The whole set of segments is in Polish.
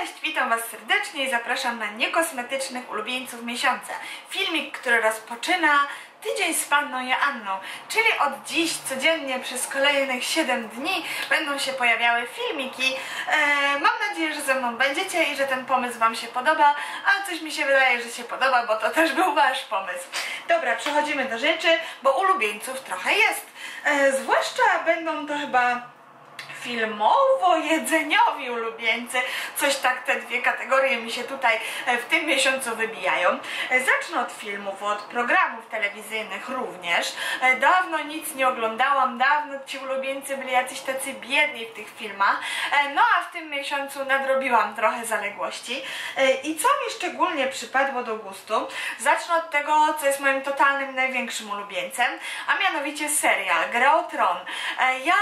Cześć, witam Was serdecznie i zapraszam na niekosmetycznych ulubieńców miesiąca. Filmik, który rozpoczyna tydzień z panną Joanną, czyli od dziś codziennie przez kolejnych 7 dni będą się pojawiały filmiki. E, mam nadzieję, że ze mną będziecie i że ten pomysł Wam się podoba, a coś mi się wydaje, że się podoba, bo to też był Wasz pomysł. Dobra, przechodzimy do rzeczy, bo ulubieńców trochę jest. E, zwłaszcza będą to chyba filmowo-jedzeniowi ulubieńcy. Coś tak te dwie kategorie mi się tutaj e, w tym miesiącu wybijają. E, zacznę od filmów, od programów telewizyjnych również. E, dawno nic nie oglądałam, dawno ci ulubieńcy byli jacyś tacy biedni w tych filmach. No a w tym miesiącu nadrobiłam trochę zaległości. I co mi szczególnie przypadło do gustu? Zacznę od tego, co jest moim totalnym największym ulubieńcem, a mianowicie serial Gra o Tron. Ja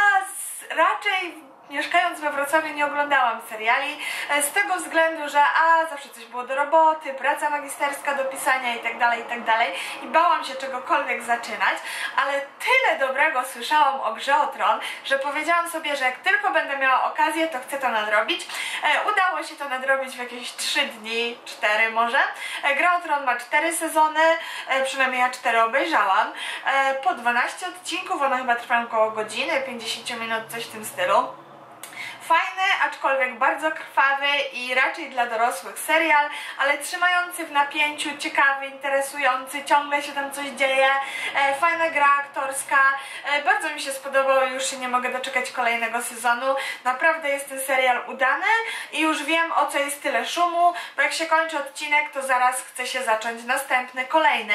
raczej mieszkając we Wrocławiu nie oglądałam seriali e, z tego względu, że a zawsze coś było do roboty, praca magisterska do pisania i tak dalej, i tak i bałam się czegokolwiek zaczynać, ale tyle dobrego słyszałam o Grze o Tron, że powiedziałam sobie, że jak tylko będę miała okazję, to chcę to nadrobić. E, udało się to nadrobić w jakieś 3 dni, 4 może. E, Gra o Tron ma 4 sezony, przynajmniej ja 4 obejrzałam. Po 12 odcinków, one chyba trwają około godziny, 50 minut, coś w tym stylu. Fajny, aczkolwiek bardzo krwawy i raczej dla dorosłych serial, ale trzymający w napięciu, ciekawy, interesujący, ciągle się tam coś dzieje, e, fajna gra aktorska, e, bardzo mi się spodobał już się nie mogę doczekać kolejnego sezonu. Naprawdę jest ten serial udany i już wiem o co jest tyle szumu, bo jak się kończy odcinek, to zaraz chce się zacząć następny, kolejny.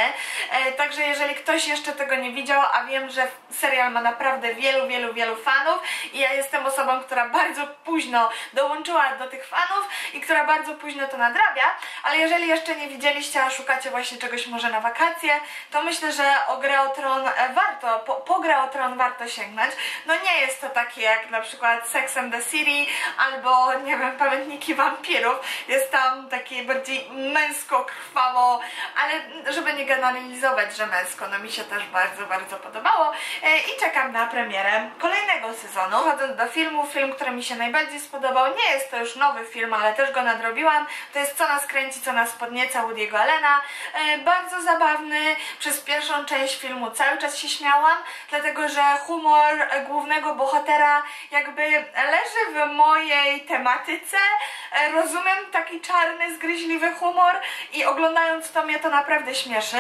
E, także jeżeli ktoś jeszcze tego nie widział, a wiem, że serial ma naprawdę wielu, wielu, wielu fanów i ja jestem osobą, która bardzo bardzo późno dołączyła do tych fanów i która bardzo późno to nadrabia, ale jeżeli jeszcze nie widzieliście, a szukacie właśnie czegoś może na wakacje, to myślę, że o grę o Tron warto, po, po grę o Tron warto sięgnąć. No nie jest to takie jak na przykład Sex and the City albo, nie wiem, Pamiętniki Wampirów. Jest tam takie bardziej męsko, krwawo, ale żeby nie generalizować, że męsko, no mi się też bardzo, bardzo podobało e, i czekam na premierę kolejnego sezonu. Chodząc do filmu, film, który mi się się najbardziej spodobał. Nie jest to już nowy film, ale też go nadrobiłam. To jest Co nas kręci, co nas podnieca Woody'ego Allena. E, bardzo zabawny. Przez pierwszą część filmu cały czas się śmiałam, dlatego że humor głównego bohatera jakby leży w mojej tematyce. E, rozumiem taki czarny, zgryźliwy humor i oglądając to mnie to naprawdę śmieszy.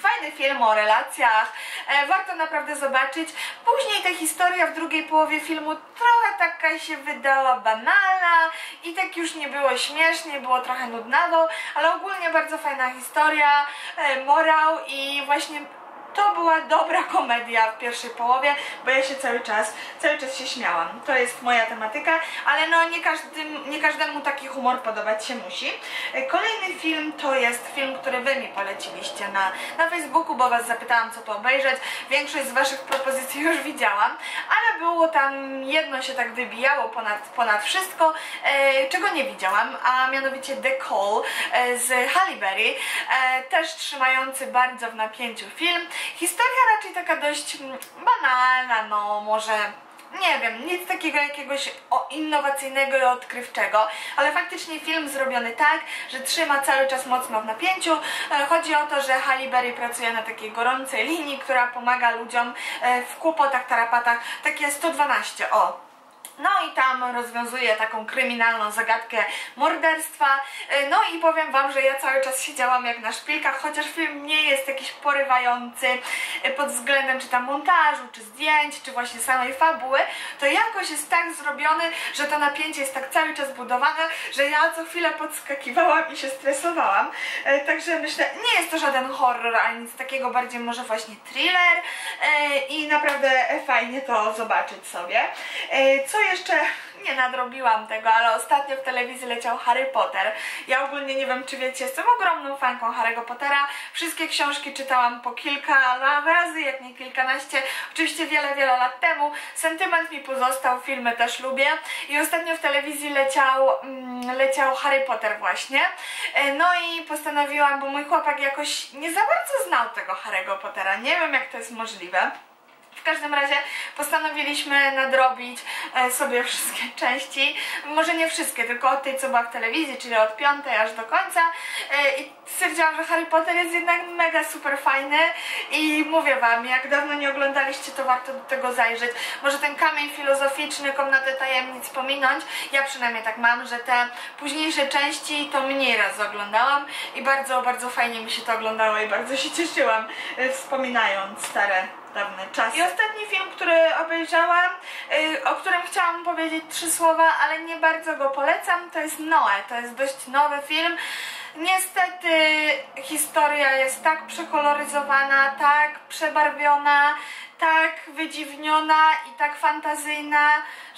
Fajny film o relacjach, e, warto naprawdę zobaczyć. Później ta historia w drugiej połowie filmu trochę taka się wydała banalna i tak już nie było śmiesznie, było trochę nudnawo, ale ogólnie bardzo fajna historia, e, morał i właśnie to była dobra komedia w pierwszej połowie, bo ja się cały czas, cały czas się śmiałam. To jest moja tematyka, ale no nie, każdym, nie każdemu taki humor podobać się musi. Kolejny film to jest film, który Wy mi poleciliście na, na Facebooku, bo Was zapytałam co to obejrzeć. Większość z Waszych propozycji już widziałam, ale było tam jedno się tak wybijało ponad, ponad wszystko, e, czego nie widziałam, a mianowicie The Call e, z Halle Berry, e, też trzymający bardzo w napięciu film. Historia raczej taka dość mm, banalna, no może nie wiem, nic takiego jakiegoś innowacyjnego i odkrywczego, ale faktycznie film zrobiony tak, że trzyma cały czas mocno w napięciu. E, chodzi o to, że Halle pracuje na takiej gorącej linii, która pomaga ludziom e, w kłopotach, tarapatach, takie 112, o no i tam rozwiązuje taką kryminalną zagadkę morderstwa. E, no i powiem Wam, że ja cały czas siedziałam jak na szpilkach, chociaż film nie jest jakiś porywający e, pod względem czy tam montażu, czy zdjęć, czy właśnie samej fabuły, to jakoś jest tak zrobiony, że to napięcie jest tak cały czas budowane, że ja co chwilę podskakiwałam i się stresowałam. E, także myślę, nie jest to żaden horror, ani nic takiego, bardziej może właśnie thriller i naprawdę fajnie to zobaczyć sobie. Co jeszcze nie nadrobiłam tego, ale ostatnio w telewizji leciał Harry Potter. Ja ogólnie nie wiem, czy wiecie, jestem ogromną fanką Harry'ego Pottera. Wszystkie książki czytałam po kilka razy, jak nie kilkanaście. Oczywiście wiele, wiele lat temu. Sentyment mi pozostał, filmy też lubię. I ostatnio w telewizji leciał, mm, leciał Harry Potter właśnie. E, no i postanowiłam, bo mój chłopak jakoś nie za bardzo znał tego Harry'ego Pottera. Nie wiem, jak to jest możliwe W każdym razie postanowiliśmy nadrobić e, sobie wszystkie części, może nie wszystkie, tylko od tej co była w telewizji, czyli od piątej aż do końca. E, i stwierdziłam, że Harry Potter jest jednak mega super fajny i mówię wam, jak dawno nie oglądaliście to warto do tego zajrzeć. Może ten kamień filozoficzny, komnatę tajemnic pominąć, ja przynajmniej tak mam, że te późniejsze części to mniej raz oglądałam i bardzo, bardzo fajnie mi się to oglądało i bardzo się cieszyłam e, wspominając stare dawne czasy. I ostatni film, który obejrzałam, yy, o którym chciałam powiedzieć trzy słowa, ale nie bardzo go polecam, to jest Noe. To jest dość nowy film. Niestety historia jest tak przekoloryzowana, tak przebarwiona, tak wydziwniona i tak fantazyjna,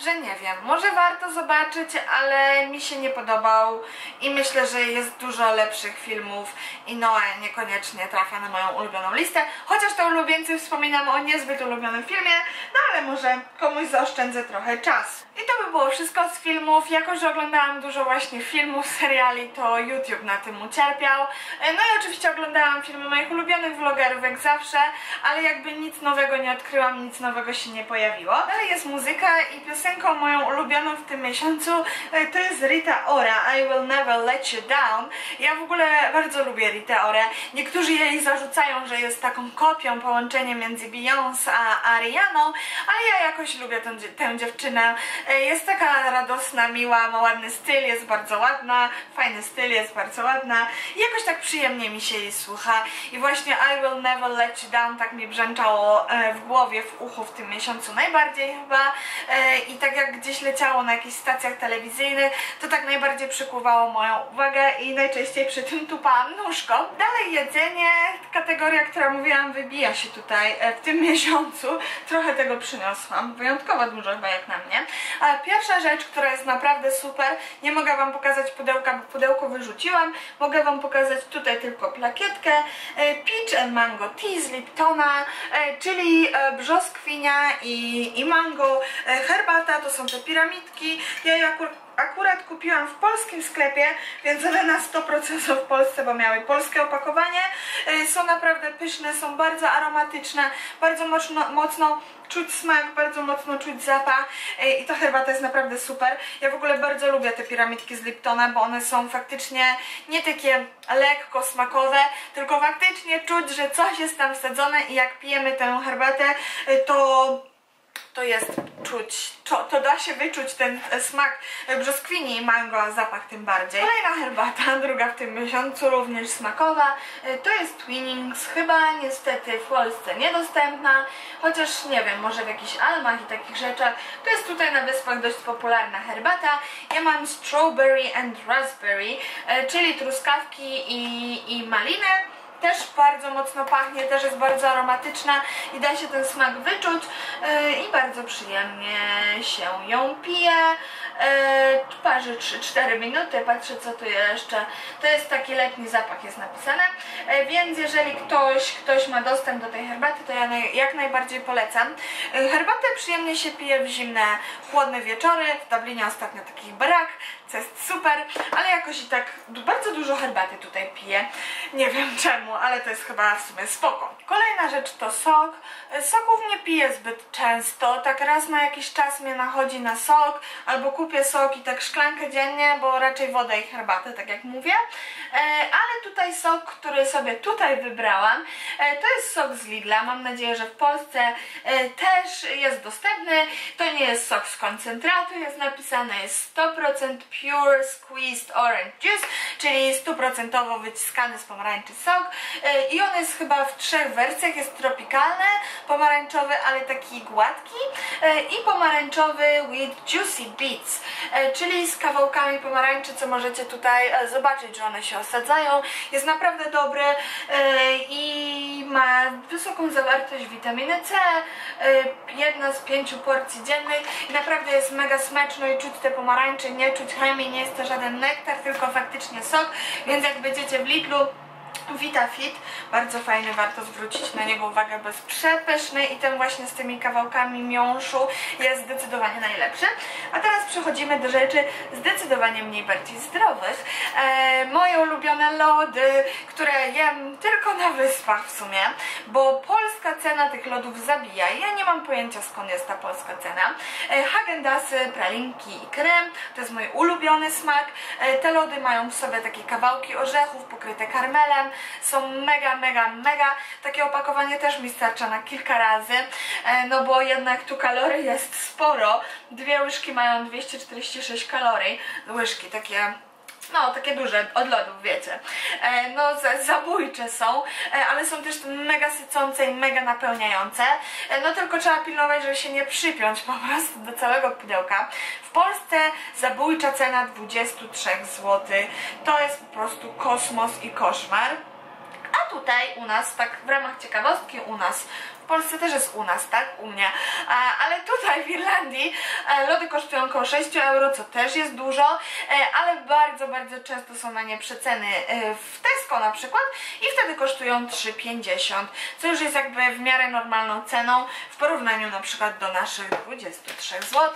że nie wiem, może warto zobaczyć, ale mi się nie podobał i myślę, że jest dużo lepszych filmów i Noe niekoniecznie trafia na moją ulubioną listę, chociaż to ulubieńcy wspominam o niezbyt ulubionym filmie, no ale może komuś zaoszczędzę trochę czasu. To by było wszystko z filmów, jako że oglądałam dużo właśnie filmów, seriali, to YouTube na tym ucierpiał. No i oczywiście oglądałam filmy moich ulubionych vlogerów jak zawsze, ale jakby nic nowego nie odkryłam, nic nowego się nie pojawiło. Dalej jest muzyka i piosenką moją ulubioną w tym miesiącu e, to jest Rita Ora, I Will Never Let You Down. Ja w ogóle bardzo lubię Rita Ora. Niektórzy jej zarzucają, że jest taką kopią, połączenie między Beyoncé a Arianą, ale ja jakoś lubię tę, tę dziewczynę. E, jest taka radosna, miła, ma ładny styl, jest bardzo ładna, fajny styl, jest bardzo ładna. I jakoś tak przyjemnie mi się jej słucha. I właśnie I Will Never Let You Down tak mi brzęczało e, w głowie, w uchu w tym miesiącu najbardziej chyba. E, i tak jak gdzieś leciało na jakichś stacjach telewizyjnych, to tak najbardziej przykuwało moją uwagę i najczęściej przy tym tupałam nóżką. Dalej jedzenie, kategoria, która mówiłam wybija się tutaj w tym miesiącu, trochę tego przyniosłam, wyjątkowo dużo chyba jak na mnie, pierwsza rzecz, która jest naprawdę super, nie mogę Wam pokazać pudełka, bo pudełko wyrzuciłam, mogę Wam pokazać tutaj tylko plakietkę. E, Peach and Mango Tea z Liptona, e, czyli e, brzoskwinia i, i mango, herbata, to są te piramidki, ja je akurat akurat kupiłam w polskim sklepie, więc one na 100% są w Polsce, bo miały polskie opakowanie. Są naprawdę pyszne, są bardzo aromatyczne, bardzo mocno, mocno czuć smak, bardzo mocno czuć zapach y, i ta herbata jest naprawdę super. Ja w ogóle bardzo lubię te piramidki z Liptona, bo one są faktycznie nie takie lekko smakowe, tylko faktycznie czuć, że coś jest tam wsadzone i jak pijemy tę herbatę, y, to to jest czuć, to, to da się wyczuć ten smak brzoskwini i mango, zapach tym bardziej. Kolejna herbata, druga w tym miesiącu, również smakowa, to jest Twinings, chyba niestety w Polsce niedostępna, chociaż nie wiem, może w jakichś almach i takich rzeczach. To jest tutaj na wyspach dość popularna herbata. Ja mam strawberry and raspberry, e, czyli truskawki i, i malinę też bardzo mocno pachnie, też jest bardzo aromatyczna i da się ten smak wyczuć yy, i bardzo przyjemnie się ją pije. Yy, parzy 3-4 minuty, patrzę co tu jeszcze. To jest taki letni zapach jest napisane, yy, więc jeżeli ktoś, ktoś ma dostęp do tej herbaty, to ja jak najbardziej polecam. Herbatę przyjemnie się pije w zimne, chłodne wieczory. W Dublinie ostatnio takich brak, co jest super, ale jakoś i tak bardzo dużo herbaty tutaj piję. Nie wiem czemu, ale to jest chyba w sumie spoko. Kolejna rzecz to sok. Soków nie piję zbyt często, tak raz na jakiś czas mnie nachodzi na sok, albo kupię sok i tak szklankę dziennie, bo raczej wodę i herbatę, tak jak mówię. E, ale tutaj sok, który sobie tutaj wybrałam, e, to jest sok z Lidla. Mam nadzieję, że w Polsce e, też jest dostępny. To nie jest sok z koncentratu, jest napisane jest 100% Pure Squeezed Orange Juice, czyli stuprocentowo wyciskany z pomarańczy sok i on jest chyba w trzech wersjach, jest tropikalny, pomarańczowy, ale taki gładki e, i pomarańczowy with juicy beets, e, czyli z kawałkami pomarańczy, co możecie tutaj zobaczyć, że one się osadzają. Jest naprawdę dobry i ma wysoką zawartość witaminy C, jedna z pięciu porcji dziennych. I naprawdę jest mega smaczny i czuć te pomarańcze, nie czuć chemii, nie jest to żaden nektar, tylko faktycznie sok, więc jak będziecie w Lidlu VitaFit, bardzo fajny, warto zwrócić na niego uwagę, bo jest przepyszny i ten właśnie z tymi kawałkami miąższu jest zdecydowanie najlepszy. A teraz przechodzimy do rzeczy zdecydowanie mniej bardziej zdrowych. E, moje ulubione lody, które jem tylko na wyspach w sumie, bo polska cena tych lodów zabija. Ja nie mam pojęcia skąd jest ta polska cena. E, Hagendasy, pralinki i krem, to jest mój ulubiony smak. E, te lody mają w sobie takie kawałki orzechów pokryte karmelem, są mega, mega, mega. Takie opakowanie też mi starcza na kilka razy, e, no bo jednak tu kalorii jest sporo. Dwie łyżki mają 246 kalorii. Łyżki takie no, takie duże, od lodów, wiecie. E, no, zabójcze są, e, ale są też mega sycące i mega napełniające. E, no, tylko trzeba pilnować, żeby się nie przypiąć po prostu do całego pudełka. W Polsce zabójcza cena 23 zł. To jest po prostu kosmos i koszmar. A tutaj u nas, tak w ramach ciekawostki u nas, w Polsce też jest u nas, tak? U mnie. Ale tutaj w Irlandii e, lody kosztują około 6 euro, co też jest dużo, e, ale bardzo, bardzo często są na nie przeceny e, w Tesco na przykład i wtedy kosztują 3,50, co już jest jakby w miarę normalną ceną w porównaniu na przykład do naszych 23 zł,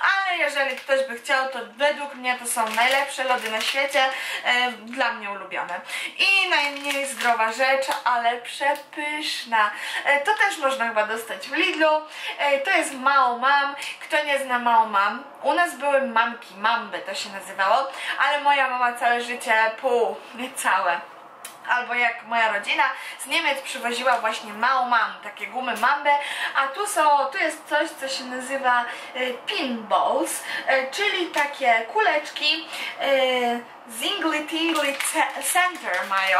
ale jeżeli ktoś by chciał, to według mnie to są najlepsze lody na świecie, dla mnie ulubione. I najmniej zdrowa rzecz, ale przepyszna. To też też można chyba dostać w Lidlu. To jest Mao Mam. Kto nie zna Mao Mam? U nas były mamki, mamby to się nazywało, ale moja mama całe życie pół, nie całe albo jak moja rodzina z Niemiec przywoziła właśnie Mao Mam, takie gumy Mambe, a tu są, tu jest coś, co się nazywa y, pinballs, y, czyli takie kuleczki y, Zingly Tingly Center mają.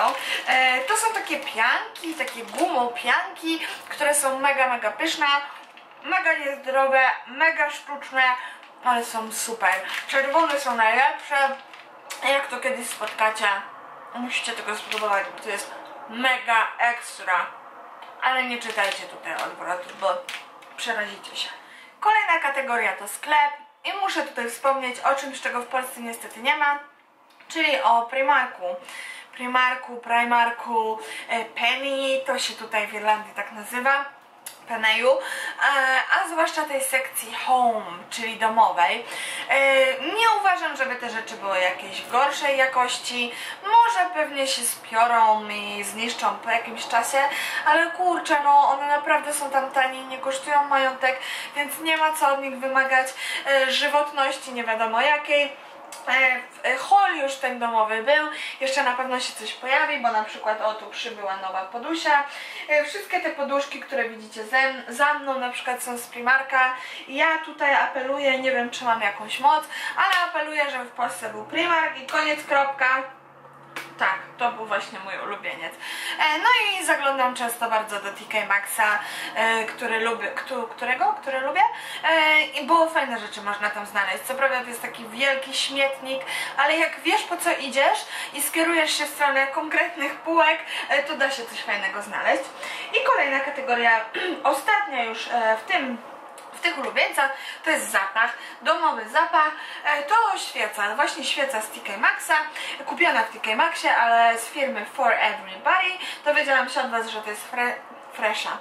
To są takie pianki, takie gumopianki, które są mega, mega pyszne, mega niezdrowe, mega sztuczne, ale są super. Czerwone są najlepsze. Jak to kiedyś spotkacie, musicie tego spróbować, bo to jest mega ekstra. Ale nie czytajcie tutaj odwrotów, bo przerazicie się. Kolejna kategoria to sklep. I muszę tutaj wspomnieć o czymś, czego w Polsce niestety nie ma czyli o Primarku. Primarku, Primarku, e, Penny, to się tutaj w Irlandii tak nazywa. Peneju, e, a zwłaszcza tej sekcji home, czyli domowej. E, nie uważam, żeby te rzeczy były jakiejś gorszej jakości. Może pewnie się spiorą i zniszczą po jakimś czasie, ale kurczę, no one naprawdę są tam tanie, nie kosztują majątek, więc nie ma co od nich wymagać żywotności nie wiadomo jakiej E, hol już ten domowy był, jeszcze na pewno się coś pojawi, bo na przykład o tu przybyła nowa podusia. E, wszystkie te poduszki, które widzicie ze, za mną, na przykład są z Primarka. Ja tutaj apeluję, nie wiem czy mam jakąś moc, ale apeluję, żeby w Polsce był Primark i koniec, kropka. Tak, to był właśnie mój ulubieniec. E, no i zaglądam często bardzo do TK Maxa, e, który lubię, którego? Który lubię, e, i było fajne rzeczy można tam znaleźć. Co prawda to jest taki wielki śmietnik, ale jak wiesz po co idziesz i skierujesz się w stronę konkretnych półek, to da się coś fajnego znaleźć. I kolejna kategoria, ostatnia już w tym tych ulubieńcach to jest zapach, domowy zapach, e, to świeca, właśnie świeca z TK Maxa, kupiona w TK Maxie, ale z firmy For Everybody. Dowiedziałam się od Was, że to jest fre fresha.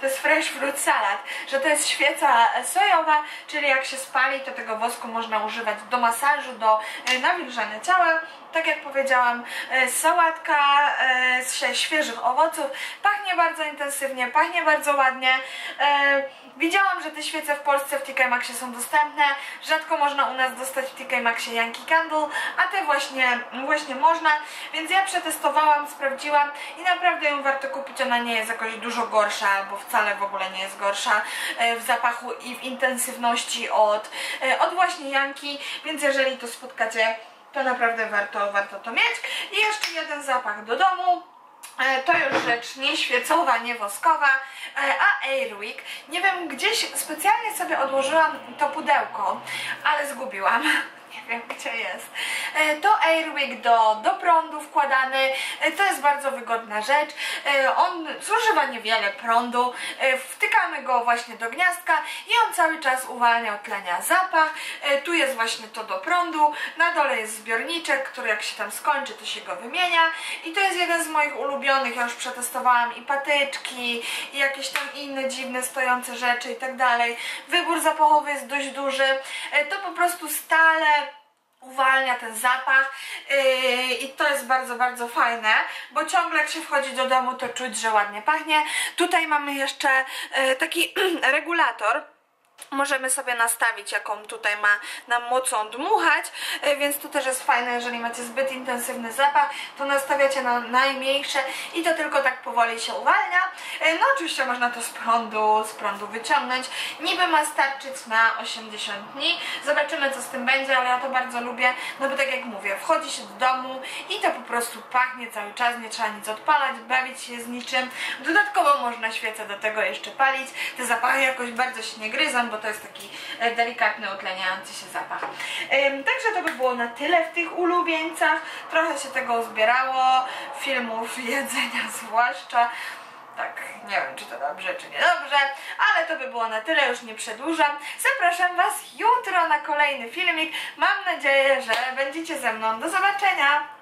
To jest fresh fruit salad, że to jest świeca sojowa, czyli jak się spali, to tego wosku można używać do masażu, do e, nawilżania ciała. Tak jak powiedziałam, e, sałatka z świeżych owoców, pachnie bardzo intensywnie, pachnie bardzo ładnie. Widziałam, że te świece w Polsce w TK Maxie są dostępne, rzadko można u nas dostać w TK Maxie Yankee Candle, a te właśnie, właśnie można, więc ja przetestowałam, sprawdziłam i naprawdę ją warto kupić, ona nie jest jakoś dużo gorsza, albo wcale w ogóle nie jest gorsza e, w zapachu i w intensywności od, e, od właśnie Yankee, więc jeżeli to spotkacie, to naprawdę warto, warto to mieć. I jeszcze jeden zapach do domu. E, to już rzecz nie świecowa, nie woskowa, e, a Airwick. Nie wiem, gdzieś specjalnie sobie odłożyłam to pudełko, ale zgubiłam. Nie wiem, gdzie jest. E, To Airwick do, do prądu wkładany, E, to jest bardzo wygodna rzecz. E, On zużywa niewiele prądu, wtykamy go właśnie do gniazdka i on cały czas uwalnia, utlenia zapach. Tu jest właśnie to do prądu, na dole jest zbiorniczek, który jak się tam skończy, to się go wymienia i to jest jeden z moich ulubionych, ja już przetestowałam i patyczki i jakieś tam inne dziwne stojące rzeczy i tak dalej. Wybór zapachowy jest dość duży, to po prostu stale uwalnia ten zapach yy, i to jest bardzo, bardzo fajne, bo ciągle jak się wchodzi do domu to czuć, że ładnie pachnie. Tutaj mamy jeszcze yy, taki regulator, Możemy sobie nastawić, jaką tutaj ma nam mocą dmuchać, e, więc to też jest fajne, jeżeli macie zbyt intensywny zapach, to nastawiacie na najmniejsze i to tylko tak powoli się uwalnia. E, No oczywiście można to z prądu, z prądu wyciągnąć. Niby ma starczyć na 80 dni. Zobaczymy co z tym będzie, ale ja to bardzo lubię, no bo tak jak mówię, wchodzi się do domu i to po prostu pachnie cały czas, nie trzeba nic odpalać, bawić się z niczym. Dodatkowo można świecę do tego jeszcze palić. Te zapachy jakoś bardzo się nie gryzą, bo to jest taki e, delikatny, utleniający się zapach. Także to by było na tyle w tych ulubieńcach. Trochę się tego zbierało, filmów jedzenia zwłaszcza. Tak, nie wiem czy to dobrze, czy niedobrze, ale to by było na tyle, już nie przedłużam. Zapraszam Was jutro na kolejny filmik. Mam nadzieję, że będziecie ze mną. Do zobaczenia!